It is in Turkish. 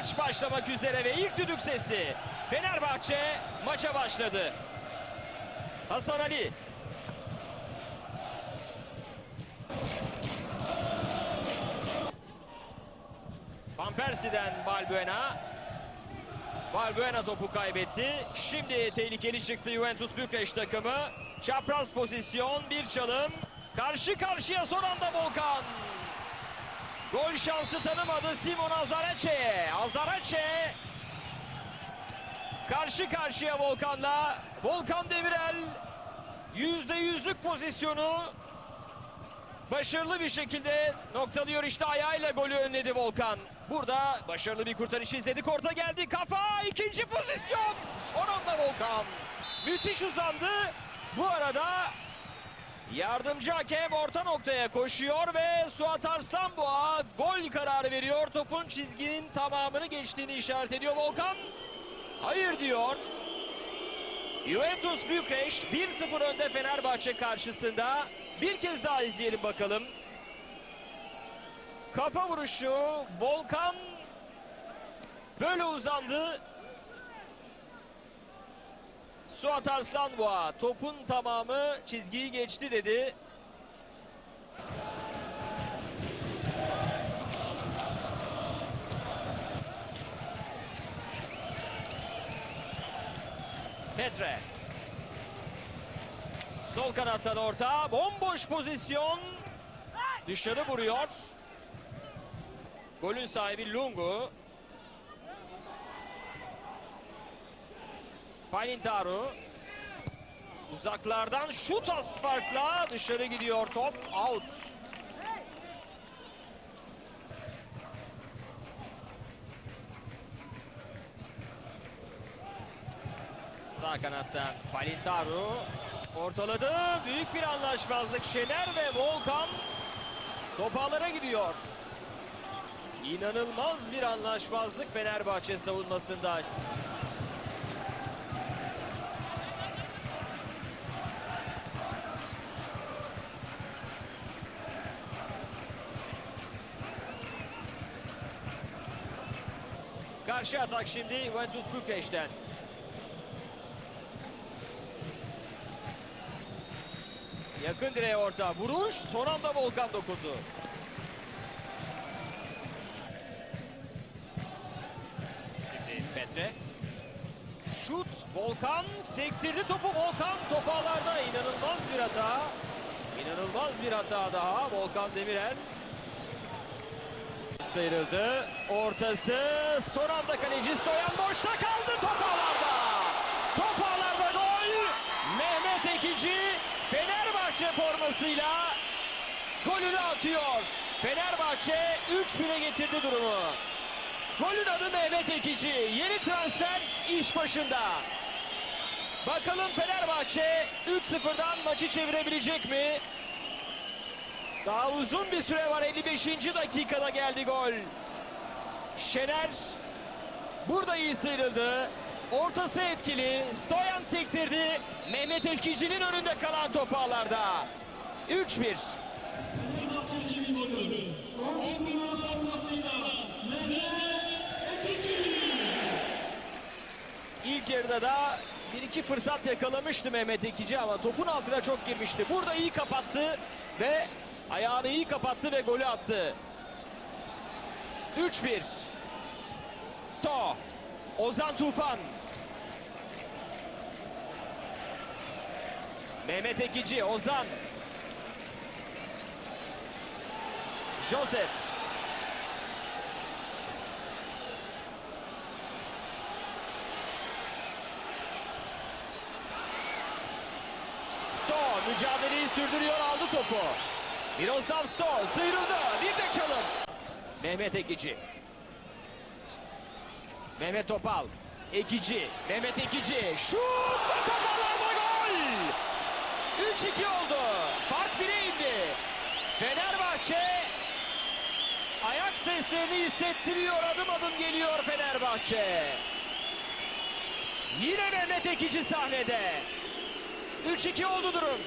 Maç başlamak üzere ve ilk düdük sesi. Fenerbahçe maça başladı. Hasan Ali. Van Persie'den Balbuena. Balbuena topu kaybetti. Şimdi tehlikeli çıktı Juventus Bükreş takımı. Çapraz pozisyon, bir çalım. Karşı karşıya son anda Volkan. Gol şansı tanımadı Simon Azaraçe'ye. Azaraçe karşı karşıya Volkan'la. Volkan Demirel yüzde yüzlük pozisyonu başarılı bir şekilde noktalıyor. İşte ayağıyla golü önledi Volkan. Burada başarılı bir kurtarış izledik. Orta geldi. Kafa ikinci pozisyon. Son anda Volkan. Müthiş uzandı. Bu arada Yardımcı hakem orta noktaya koşuyor ve Suat Arslanboğa gol kararı veriyor. Topun çizginin tamamını geçtiğini işaret ediyor Volkan. Hayır diyor. Juventus Bükreş 1-0 önde Fenerbahçe karşısında. Bir kez daha izleyelim bakalım. Kafa vuruşu Volkan böyle uzandı. Suat Arslanboğa topun tamamı çizgiyi geçti dedi. Petre. Sol kanattan orta. Bomboş pozisyon. Dışarı vuruyor. Golün sahibi Lungu. Palintaru. Uzaklardan şut az farkla dışarı gidiyor top. Out. Sağ kanattan Palintaru ortaladı. Büyük bir anlaşmazlık. Şener ve Volkan topağlara gidiyor. İnanılmaz bir anlaşmazlık Fenerbahçe savunmasında. Karşı atak şimdi Juventus Bükreş'ten. Yakın direğe orta. Vuruş. Son anda Volkan dokundu. Şimdi Petre. Şut. Volkan sektirdi topu. Volkan topağlarda inanılmaz bir hata. İnanılmaz bir hata daha. Volkan Demirel. Sıyrıldı. Ortası. Son anda kaleci Stoyan boşta kaldı. Top ağlarda. Top ağlarda gol. Mehmet Ekici Fenerbahçe formasıyla golünü atıyor. Fenerbahçe 3-1'e getirdi durumu. Golün adı Mehmet Ekici. Yeni transfer iş başında. Bakalım Fenerbahçe 3-0'dan maçı çevirebilecek mi? Daha uzun bir süre var. 55. dakikada geldi gol. Şener burada iyi sıyrıldı. Ortası etkili. Stoyan sektirdi. Mehmet Eskici'nin önünde kalan top ağlarda. 3-1. İlk yarıda da bir iki fırsat yakalamıştı Mehmet Ekici ama topun altına çok girmişti. Burada iyi kapattı ve ayağını iyi kapattı ve golü attı. 3-1. Sto. Ozan Tufan. Mehmet Ekici, Ozan. Joseph. Sto mücadeleyi sürdürüyor aldı topu. Miroslav Sto sıyrıldı. Bir de çalım. Mehmet Ekici. Mehmet Topal. Ekici. Mehmet Ekici. Şut ve kafalarda gol. 3-2 oldu. Fark 1'e indi. Fenerbahçe ayak seslerini hissettiriyor. Adım adım geliyor Fenerbahçe. Yine Mehmet Ekici sahnede. 3-2 oldu durum.